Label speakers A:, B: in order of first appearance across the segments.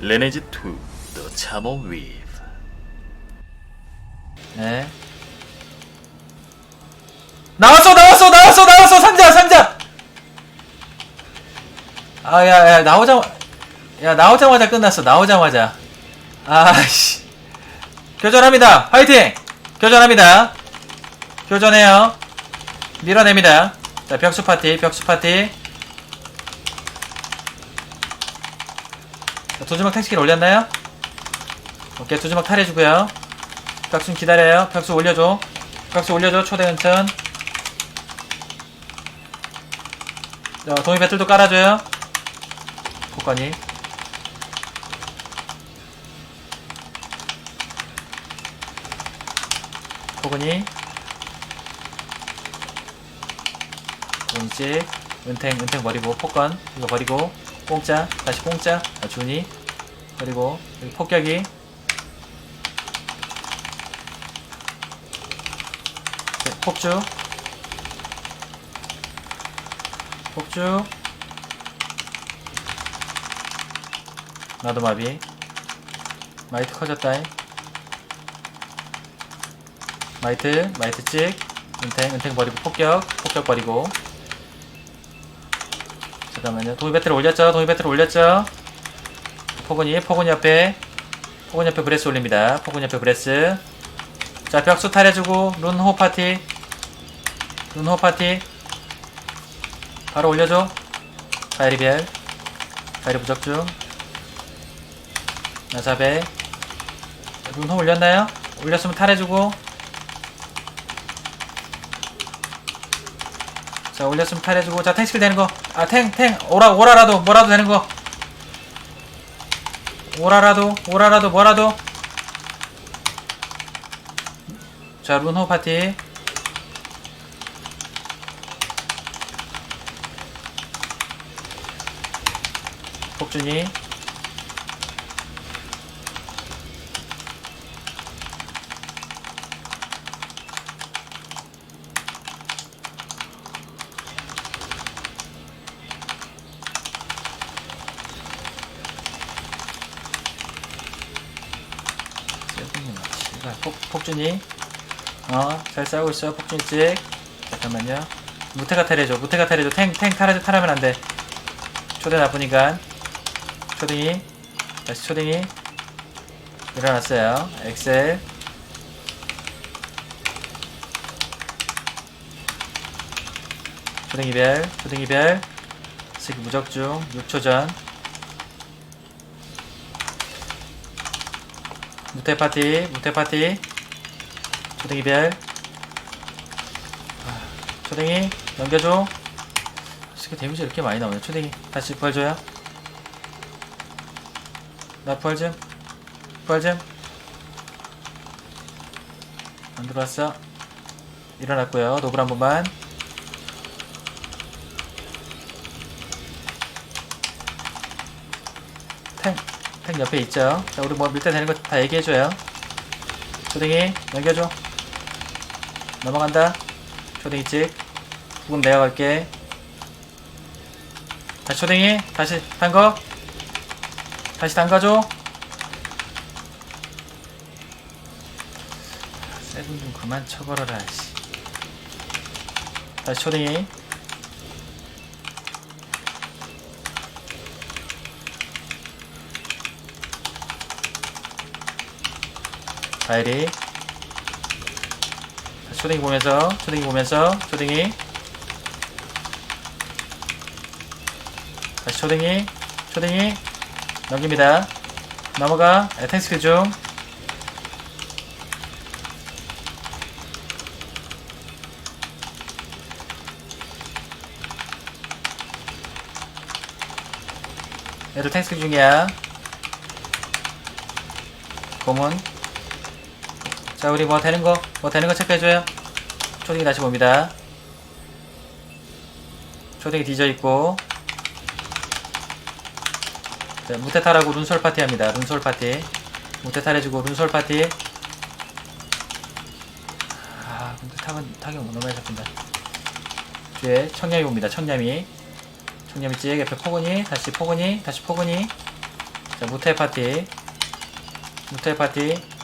A: Lineage 2 The Chamon Weave
B: 네. 나왔어, 나왔어, 나왔어, 나왔어, 상자, 상자. 아, 야, 야, 나오자, 야, 나오자마자 끝났어, 나오자마자. 아씨. 교전합니다. 화이팅! 교전합니다. 교전해요. 밀어냅니다. 자, 벽수 파티, 벽수 파티. 도주막 택시기를 올렸나요? 오케이, 도주막 탈해주고요. 벽수 기다려요. 벽수 올려줘. 벽수 올려줘. 초대 은천. 자, 동이 배틀도 깔아줘요. 복관이. 포근이. 공지. 은탱, 은탱 버리고, 폭건. 이거 버리고, 공짜. 다시 공짜. 아, 준이. 그리고, 여기 폭격이. 네, 폭주 폭주 나도 마비 마이트 커졌다잉 마이트 마이트 찍 은탱 은탱 버리고 폭격 폭격 버리고 잠깐만요. 도이 배틀 올렸죠? 도이 배틀 올렸죠? 포근이 포근이 옆에 포근 옆에 브레스 올립니다. 포근 옆에 브레스. 자 벽수 탈해주고 룬호 파티. 룬호 파티. 바로 올려줘. 바이리벨. 바이리 부적 중. 나사베 룬호 올렸나요? 올렸으면 탈해주고 자 올렸으면 탈해주고. 자 탱스킬 되는 거아 탱 탱. 오라 오라라도 뭐라도 되는 거. 오라라도 오라라도 뭐라도. 자, 룬호 파티. 복준이. 폭, 폭준이. 어, 잘 싸우고 있어, 폭준찍. 잠깐만요. 무태가 탈해줘, 무태가 탈해줘. 탱, 탱 탈해줘, 탈하면 안 돼. 초대 나쁘니까. 초딩이. 다시 초딩이. 일어났어요. 엑셀. 초딩 이별, 초딩 이별. 스기 무적중, 6초 전. 무태 파티, 무태 파티. 초딩 이별. 아, 초딩이 넘겨줘. 어떻게 데미지 이렇게 많이 나오네. 초딩이. 다시 부활 줘요. 나 부활 좀 부활 좀안 들어왔어. 일어났고요. 노블 한 번만. 탱, 탱 옆에 있죠. 자 우리 뭐 밀대 되는 거 다 얘기해줘요. 초딩이 넘겨줘 넘어간다. 초딩이 찍 부금 내가 갈게. 다시 초딩이? 다시 담궈 다시 담가줘. 세븐 좀 그만 쳐버려라 씨. 다시 초딩이? 바이리 초딩이 보면서 초딩이 보면서 초딩이. 다시 초딩이 초딩이. 넘깁니다. 넘어가. 탱스킬 중. 얘들 탱스킬 중이야. 고문 자 우리 뭐 되는 거 뭐 되는 거 체크해줘요. 초딩이 다시 봅니다. 초딩이 뒤져 있고. 자 무테탈하고 룬솔 파티 합니다. 룬솔 파티. 무테탈 해주고 룬솔 파티. 아 근데 탁은 타격 너무 많이 잡힌다. 뒤에 청량이 옵니다. 청량이. 청량이 찌 옆에 포근이 다시 포근이 다시 포근이. 자, 무태 파티. 무태 파티.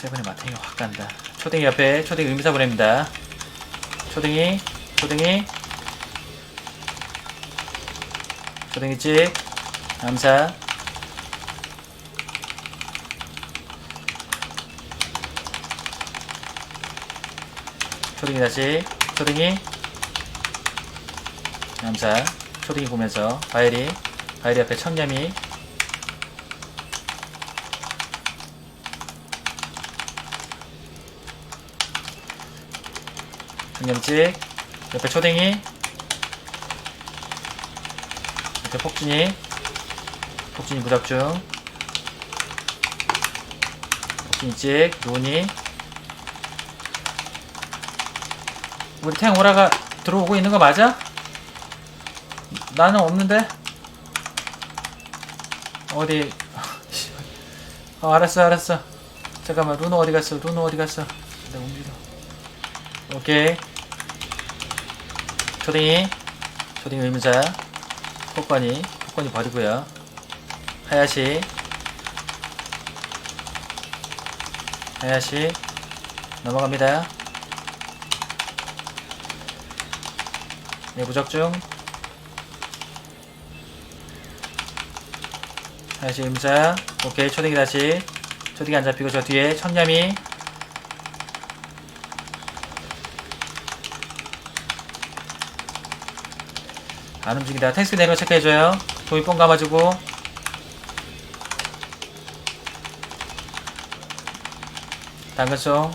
B: 세븐의 마탱이 확 간다. 초딩이 옆에, 초딩 의미사 보냅니다. 초딩이, 초딩이. 초딩이 찍. 암사. 초딩이 다시. 초딩이. 암사. 초딩이 보면서. 바이리. 바이리 앞에 청렴이. 청렴찍. 옆에 초딩이. 옆에 폭진이. 폭진이 무작 중. 폭진이 찍. 노니. 우리 탱 오라가 들어오고 있는 거 맞아? 나는 없는데? 어디? 어, 알았어, 알았어. 잠깐만, 루노 어디 갔어? 루노 어디 갔어? 내가 움직여. 오케이. 초딩이. 초딩 의무자. 폭관이. 폭관이 버리고요. 하야시. 하야시. 넘어갑니다. 네, 무적중. 다시 임자. 오케이, 초딩이 다시. 초딩이 안 잡히고 저 뒤에 천냠이. 안 움직인다. 탱스 내려 체크해줘요. 도이 뽕 감아주고. 당근송.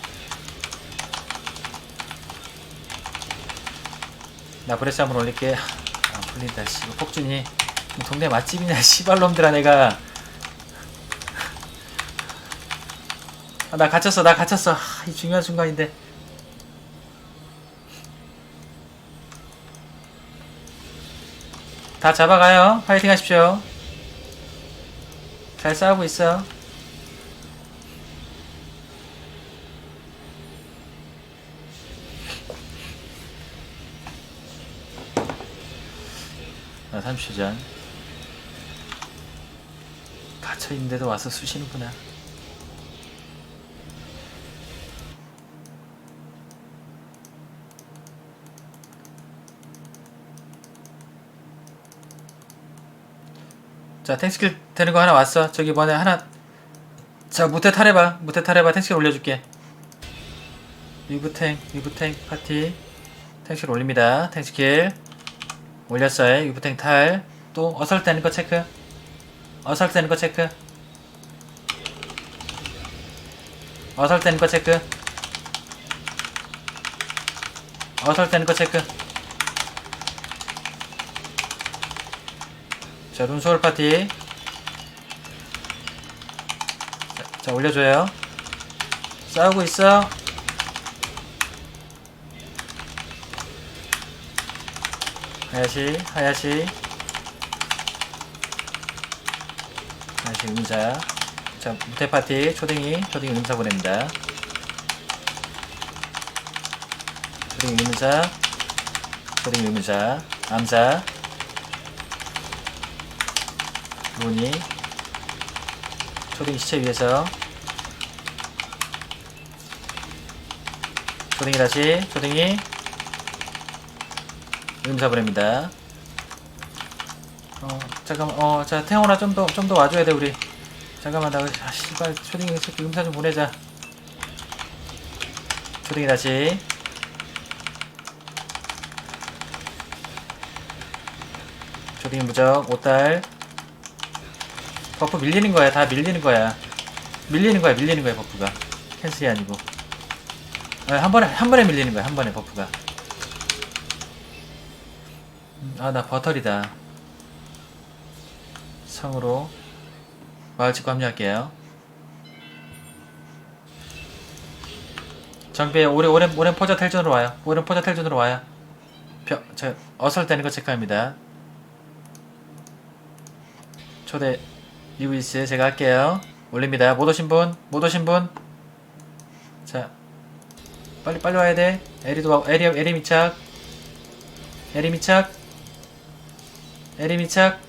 B: 나 브레스 한번 올릴게. 안 풀린다, 씨. 폭준이. 뭐 동네 맛집이냐, 씨발놈들아, 내가. 아, 나 갇혔어, 나 갇혔어. 아, 이 중요한 순간인데. 다 잡아가요. 파이팅 하십시오. 잘 싸우고 있어. 나 30초 전. 갇혀있는데도 와서 쑤시는구나. 자, 탱스킬 되는 거 하나 왔어. 저기 이번에 하나. 자, 무태 탈해봐. 무태 탈해봐. 탱스킬 올려줄게. 위브탱, 위브탱 파티. 탱스킬 올립니다. 탱스킬. 올렸어요. 위브탱 탈. 또 어설되는 거 체크. 어설되는 거 체크. 어설되는 거 체크. 어설되는 거 체크. 자, 룬소울 파티. 자, 자, 올려줘요. 싸우고 있어. 하야시, 하야시. 하야시 의문사. 자, 무태 파티, 초딩이, 초딩이 의문사 보냅니다. 초딩이 의문사, 초딩이 의문사, 암사. 문이 초딩 시체 위에서. 초딩이 다시 초딩이 음사 보냅니다. 어 잠깐만 어자 태영아 좀 더 좀 더 와줘야 돼 우리. 잠깐만 나 아, 씨발 초딩이 새끼 음사 좀 보내자. 초딩이 다시. 초딩이 무적 5달 버프 밀리는 거야. 다 밀리는 거야. 밀리는 거야. 밀리는 거야. 버프가. 캔슬이 아니고. 아, 한 번에 한 번에 밀리는 거야. 한 번에 버프가. 음, 아, 나 버털이다. 성으로 마을 짓고 합류할게요. 정비에 오래 오랜 오랜 포자 텔전으로 와요. 오랜 포자 텔전으로 와요. 벼, 저 어설되는 거 체크합니다. 초대 유이스 제가 할게요. 올립니다. 못 오신 분, 못 오신 분. 자, 빨리 빨리 와야 돼. 에리도 와, 에리 에리 미착, 에리 미착. 에리 미착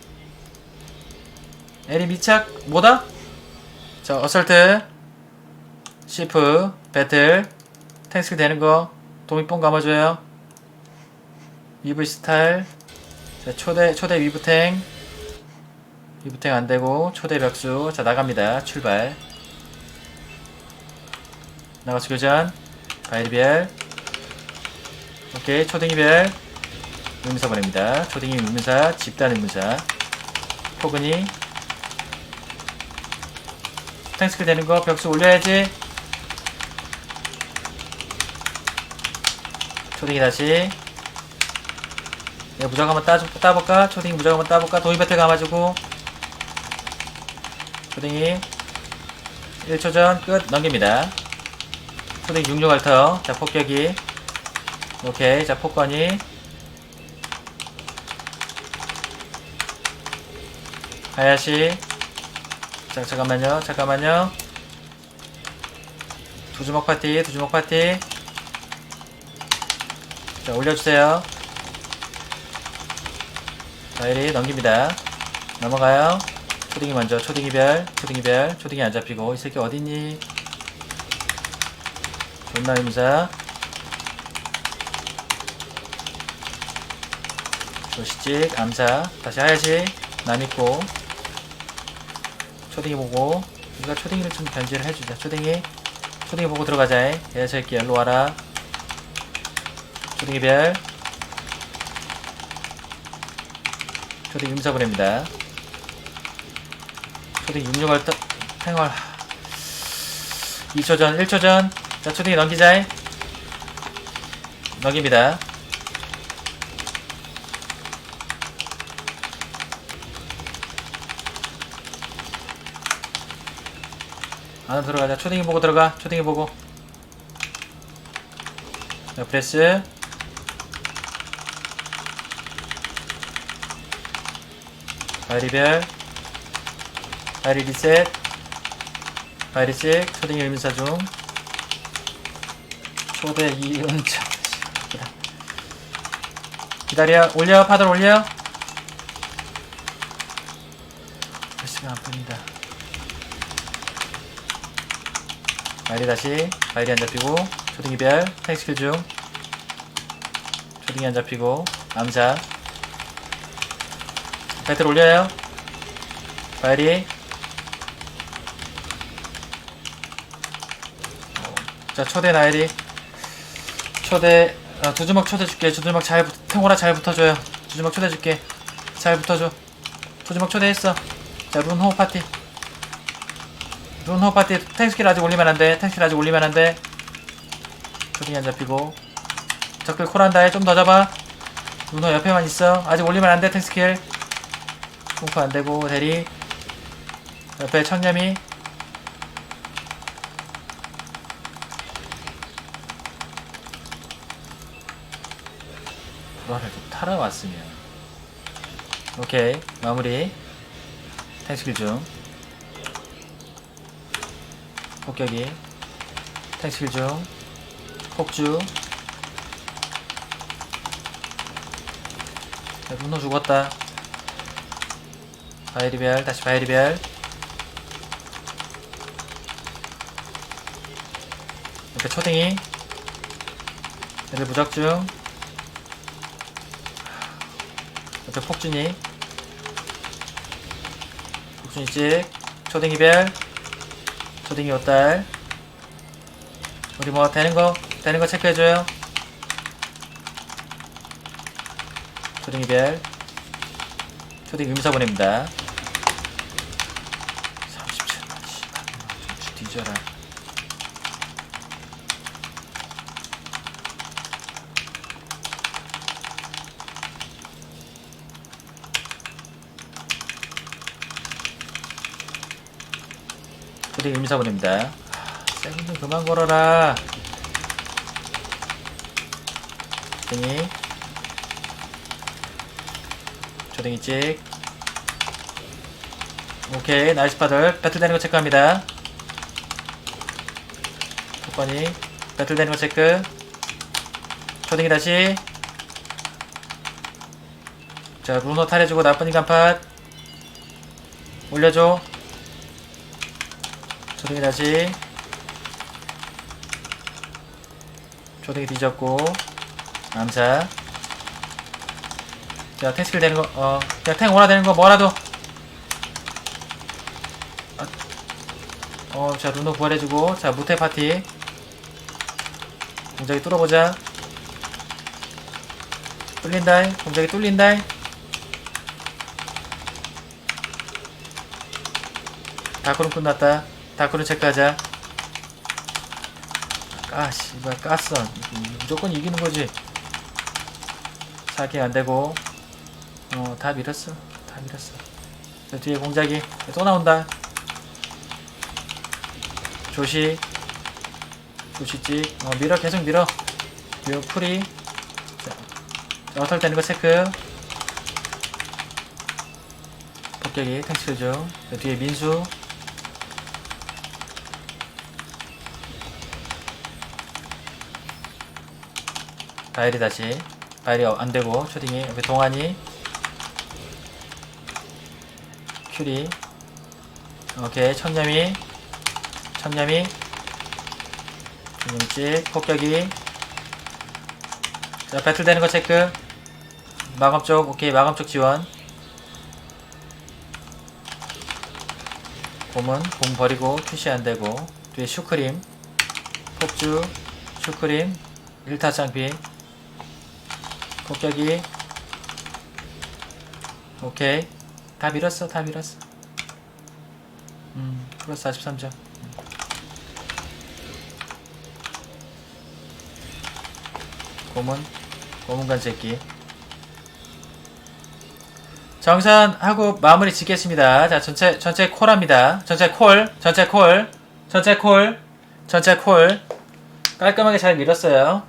B: 에리 미착 뭐다? 자 어설트 시프 배틀 탱스크 되는 거 도미뽕 감아줘요 위브 스타일 자 초대 초대 위브탱 위브탱 안되고 초대 벽수. 자 나갑니다. 출발. 나가서 교전. 바이리별. 오케이 초딩이별. 의문사 보냅니다. 초딩이 의문사 집단 의문사. 포근이. 탱스킬 되는 거 벽수 올려야지. 초딩이 다시. 내가 무적 한번 따, 따볼까? 초딩이 무적 한번 따볼까? 도이 배틀 감아주고 초딩이 1초 전 끝 넘깁니다. 초딩 66알터. 자 폭격이. 오케이. 자 폭건이. 하야시. 자 잠깐만요. 잠깐만요. 두 주먹 파티 두 주먹 파티. 자 올려주세요. 자 이리 넘깁니다. 넘어가요 초딩이 먼저 초딩이 별 초딩이 별 초딩이 안 잡히고. 이 새끼 어딨니? 존나 임사. 조시찍 암사. 다시 하야시 남있고. 초딩이 보고. 우리가 초딩이를 좀 견제를 해주자. 초딩이. 초딩이 보고 들어가자. 얘 새끼 일로 와라. 초딩이 별. 초딩 임사 보냅니다 초딩 66월 탱월 2초 전 1초 전 자 초딩이 넘기자 넘깁니다 안으로 들어가자. 초딩이 보고 들어가. 초딩이 보고. 자, 프레스. 바이리별. 바이리 리셋. 바이리식. 초딩이 의문사 중. 초대 이은자. 기다려. 올려. 파들 올려. 프레스가 안 풀린다. 바이리 다시 바이리 안 잡히고 초딩 이 별 탱스킬 중 초딩이 안 잡히고 암사 배틀 올려요 바이리 자 초대 나이리 초대 어, 두 주먹 초대 줄게. 두 주먹 잘 붙- 탱호라 잘 붙어줘요. 두 주먹 초대 줄게. 잘 붙어줘. 두 주먹 초대했어. 자 룬호 파티. 룬호 파티. 탱스킬 아직 올리면 안돼. 탱스킬 아직 올리면 안돼. 초딩이 안 잡히고. 적들 콜한다에 좀 더 잡아. 룬호 옆에만 있어. 아직 올리면 안돼 탱스킬. 공포 안되고 대리. 옆에 청렴이 불화를 좀 타러왔으면. 오케이 마무리. 탱스킬 중 폭격이. 탱스킬 중 폭주. 자, 분노 죽었다. 바이리별 다시 바이리별. 이렇게 초딩이. 애들 무적 중 옆에 폭준이. 폭준이 찍. 초딩이 별. 초딩이 옷달. 우리 뭐 되는 거 되는 거 체크해줘요. 초딩이 별. 초딩 음사 보냅니다. 37만 씨발. 좀 뒤져라 음사 보냅니다. 세금 좀 그만 걸어라. 초딩이. 초딩이 찍. 오케이 나이스 파들. 배틀되는 거 체크합니다. 톡번이. 배틀되는 거 체크. 초딩이 다시. 자 루노 탈해주고 나쁜 인간팟. 올려줘 조등이 다시. 조등이 뒤졌고 암사 자 탱스킬 되는 거어 그냥 탱 오라 되는 거 뭐라도. 아, 어자 루노 부활해주고 자 무태 파티. 공작이 뚫어보자. 뚫린다이 공작이 뚫린다이. 다크룸 끝났다 다크룸 체크하자. 아 씨발 깠어. 무조건 이기는 거지. 사기 안되고. 어다 밀었어. 다 밀었어. 저 뒤에 공작이 또 나온다. 조시. 조시찍 어 밀어 계속 밀어. 요 풀이. 자, 자 어떨 되는 거 체크. 폭격이 탱치죠. 자, 뒤에 민수 바일이 다시 바일이 어, 안되고 초딩이 여기 동안이 큐리. 오케이. 청렴이 청렴이. 청렴찍 폭격이. 자 배틀 되는 거 체크. 마감 쪽 오케이. 마감 쪽 지원. 곰은 곰 버리고 큐시 안되고 뒤에 슈크림. 폭주 슈크림. 1타 장비 폭격이 오케이. 다 밀었어 다 밀었어. 음 플러스 43점. 고문 고문관 새끼. 정산하고 마무리 짓겠습니다. 자 전체 전체 콜합니다. 전체 콜 전체 콜 전체 콜 전체 콜. 깔끔하게 잘 밀었어요